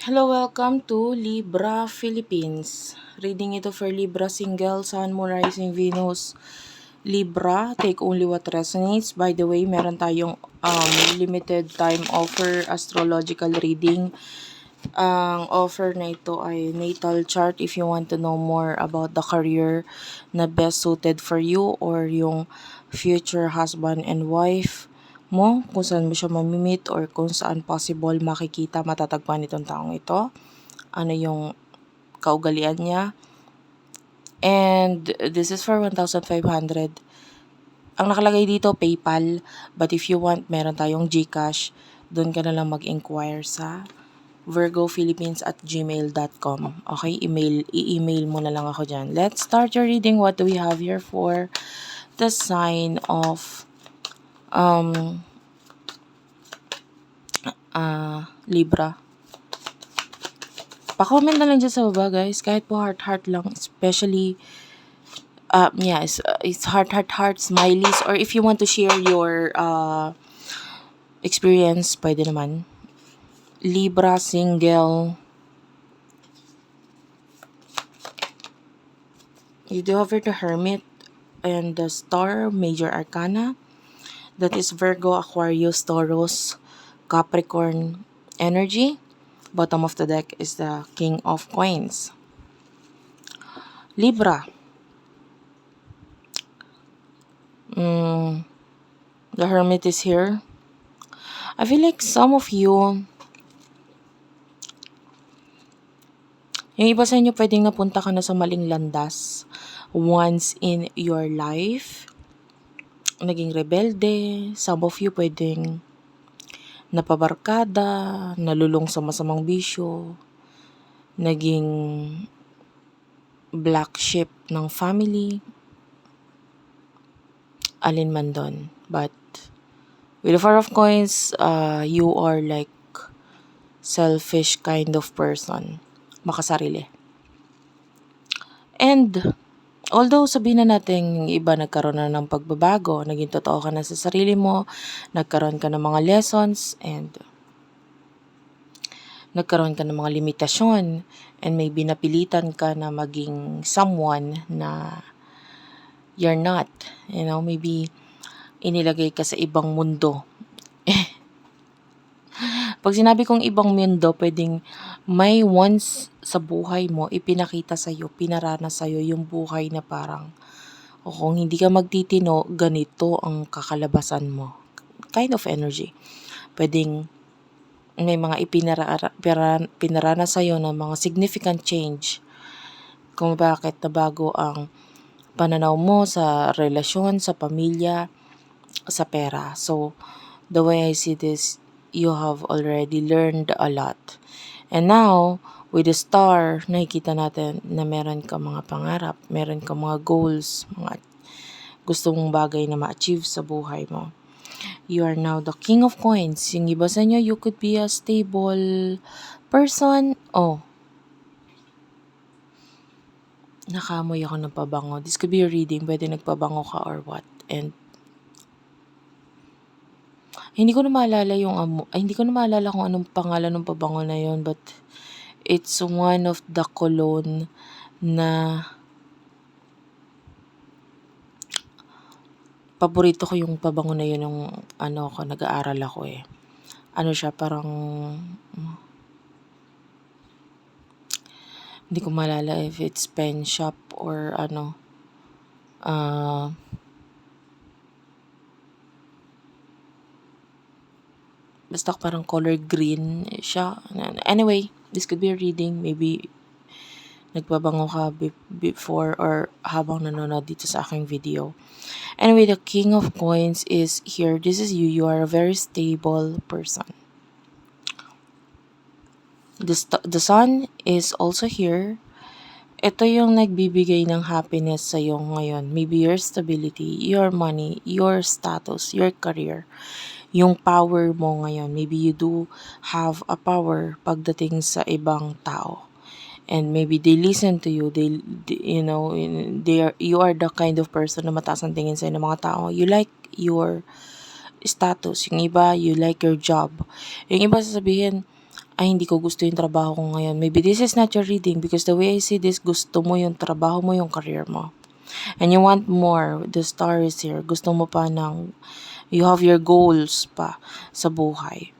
Hello, welcome to Libra Philippines. Reading ito for Libra single, Sun, Moon, Rising, Venus. Libra, take only what resonates. By the way, meron tayong um, limited time offer astrological reading. Ang offer na ito ay natal chart if you want to know more about the career na best suited for you or yung future husband and wife mo, kung saan mo siya mamimit or kung saan possible makikita, matatagpuan itong taong ito. Ano yung kaugalian niya. And this is for 1,500. Ang nakalagay dito, PayPal. But if you want, meron tayong GCash. Doon ka na lang mag-inquire sa virgophilippines at gmail.com. Okay, email, i-email mo na lang ako dyan. Let's start your reading. What do we have here for the sign of um, uh, Libra? Pa-comment na lang dyan sa baba, guys. Kahit po heart-heart lang. Especially, uh, yeah, it's, uh, it's heart-heart-heart, smileys. Or if you want to share your uh, experience, pwede naman. Libra, single. You do here the Hermit and the Star, Major Arcana. That is Virgo, Aquarius, Taurus, Capricorn energy. Bottom of the deck is the King of Coins. Libra. Mm, the Hermit is here. I feel like some of you, yung iba sa inyo pwedeng napunta ka na sa maling landas once in your life. Naging rebelde. Some of you pwedeng napabarkada, nalulong sa masamang bisyo, naging black sheep ng family, alin man doon. But with the Four of Coins, uh, you are like selfish kind of person. Makasarili. And although sabihin na natin yung iba nagkaroon na ng pagbabago, naging totoo ka na sa sarili mo, nagkaroon ka ng mga lessons, and nagkaroon ka ng mga limitasyon, and maybe napilitan ka na maging someone na you're not. You know, maybe inilagay ka sa ibang mundo. Pag sinabi kong ibang mundo, pwedeng may once sa buhay mo, ipinakita sa'yo, pinaranas sa'yo yung buhay na parang, o kung hindi ka magtitino, ganito ang kakalabasan mo. Kind of energy. Pwedeng may mga ipinara, pira- pinaranas sa'yo na mga significant change kung bakit nabago ang pananaw mo sa relasyon, sa pamilya, sa pera. So, the way I see this, you have already learned a lot. And now, with the star, nakikita natin na meron ka mga pangarap, meron ka mga goals, mga gusto mong bagay na ma-achieve sa buhay mo. You are now the king of coins. Yung iba sa inyo, you could be a stable person. Oh, nakamoy ako ng pabango. This could be a reading. Pwede nagpabango ka or what. And hindi ko na maalala yung amo, ay, hindi ko na maalala kung anong pangalan ng pabango na yon but it's one of the cologne na paborito ko yung pabango na yun nung ano ako, nag-aaral ako eh. Ano siya, parang hindi ko maalala if it's pen shop or ano. Ah, basta parang color green siya. Anyway, this could be a reading. Maybe nagbabango ka be- before or habang nanonood dito sa aking video. Anyway, the King of Coins is here. This is you. You are a very stable person. The, the Sun is also here. Ito yung nagbibigay ng happiness sa iyo ngayon. Maybe your stability, your money, your status, your career, yung power mo ngayon. Maybe you do have a power pagdating sa ibang tao. And maybe they listen to you. They, they- you know, they are, you are the kind of person na mataas ang tingin sa'yo ng mga tao. You like your status. Yung iba, you like your job. Yung iba sasabihin, ay hindi ko gusto yung trabaho ko ngayon. Maybe this is not your reading because the way I see this, gusto mo yung trabaho mo, yung career mo. And you want more. The star is here. Gusto mo pa ng, you have your goals pa sa buhay.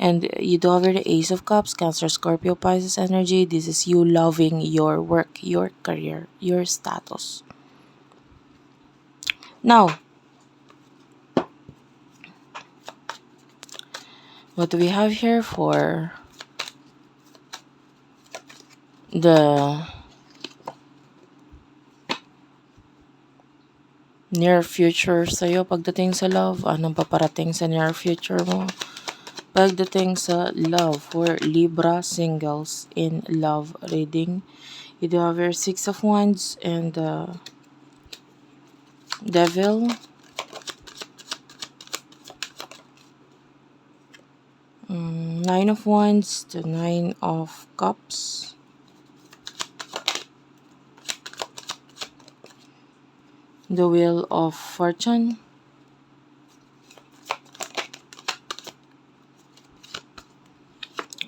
And you do have the Ace of Cups, Cancer, Scorpio, Pisces energy. This is you loving your work, your career, your status. Now, what do we have here for the near future sa'yo pagdating sa love? Anong paparating sa near future mo? Pagdating sa love for Libra singles in love reading, you do have your Six of Wands and the Devil. Mm, Nine of Wands, the Nine of Cups. The Wheel of Fortune.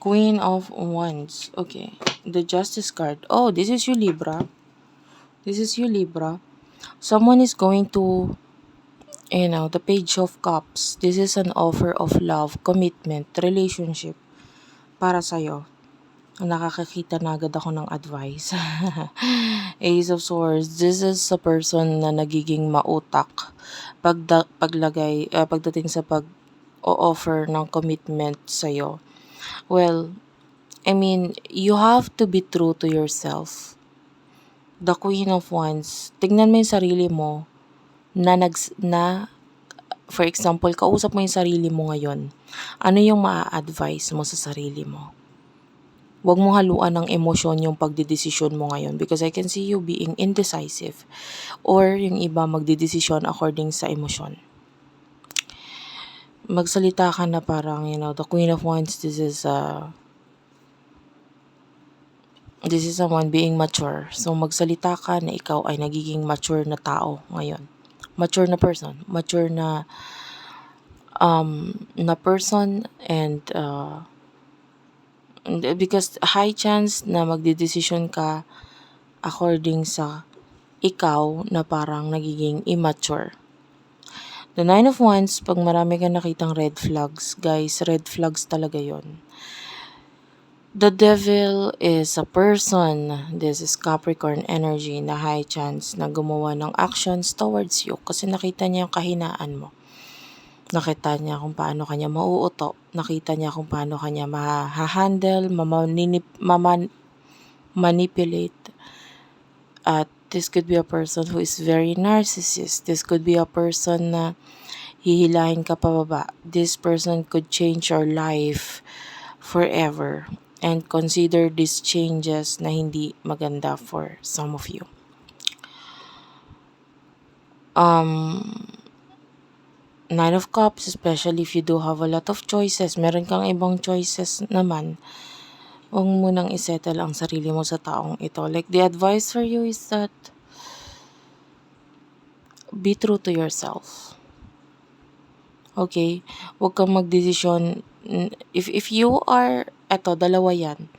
Queen of Wands. Okay. The Justice card. Oh, this is you, Libra. This is you, Libra. Someone is going to, you know, the Page of Cups. This is an offer of love, commitment, relationship para sa'yo. Nakakakita na agad ako ng advice. Ace of Swords. This is a person na nagiging mautak pagda, paglagay, uh, pagdating sa pag o-offer ng commitment sa'yo. Well, I mean, you have to be true to yourself. The Queen of Wands, tingnan mo yung sarili mo na nags, na for example, kausap mo yung sarili mo ngayon. Ano yung maa-advise mo sa sarili mo? Huwag mo haluan ng emosyon yung pagdidesisyon mo ngayon because I can see you being indecisive or yung iba magdidesisyon according sa emosyon. Magsalita ka na parang, you know, the Queen of Wands, this is uh, this is someone being mature. So magsalita ka na ikaw ay nagiging mature na tao ngayon. Mature na person, mature na um na person and uh, because high chance na magdedesisyon ka according sa ikaw na parang nagiging immature. The Nine of Wands, pag marami ka nakitang red flags, guys, red flags talaga yon. The Devil is a person, this is Capricorn energy na high chance na gumawa ng actions towards you kasi nakita niya yung kahinaan mo. Nakita niya kung paano kanya mauuto. Nakita niya kung paano kanya ma-handle, mamanip, maman, manipulate. At this could be a person who is very narcissist. This could be a person na hihilahin ka pababa. This person could change your life forever. And consider these changes na hindi maganda for some of you. Um, Nine of Cups, especially if you do have a lot of choices, meron kang ibang choices naman, huwag mo nang isettle ang sarili mo sa taong ito. Like, the advice for you is that be true to yourself. Okay? Huwag kang magdesisyon. If, if you are, eto, dalawa yan.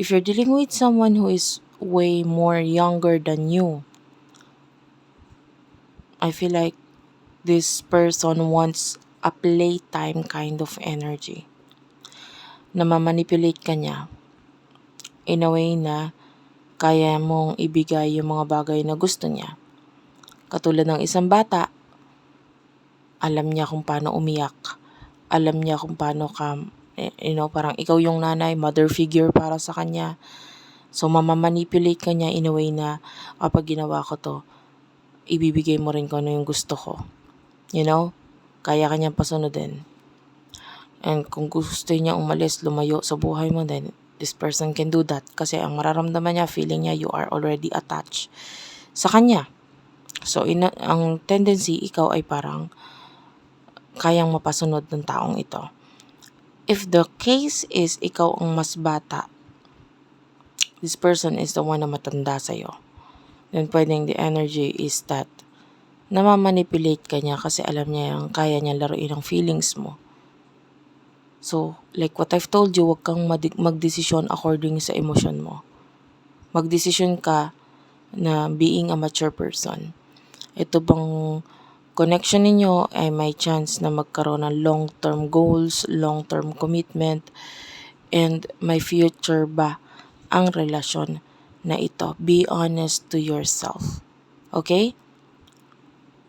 If you're dealing with someone who is way more younger than you, I feel like this person wants a playtime kind of energy. Na mamanipulate ka niya in a way na kaya mong ibigay yung mga bagay na gusto niya. Katulad ng isang bata, alam niya kung paano umiyak. Alam niya kung paano ka, you know, parang ikaw yung nanay, mother figure para sa kanya. So, mamamanipulate ka niya in a way na kapag ginawa ko to, ibibigay mo rin ko ano yung gusto ko. You know? Kaya kanyang pasunodin. And kung gusto niya umalis, lumayo sa buhay mo, then this person can do that. Kasi ang mararamdaman niya, feeling niya, you are already attached sa kanya. So, ina- ang tendency, ikaw ay parang kayang mapasunod ng taong ito. If the case is ikaw ang mas bata, this person is the one na matanda sa'yo, then pwedeng the energy is that namamanipulate ka niya kasi alam niya yung kaya niya laruin ang feelings mo. So, like what I've told you, huwag kang mag- magdesisyon according sa emosyon mo. Magdesisyon ka na being a mature person. Ito bang connection ninyo ay may chance na magkaroon ng long-term goals, long-term commitment, and may future ba ang relasyon na ito. Be honest to yourself. Okay?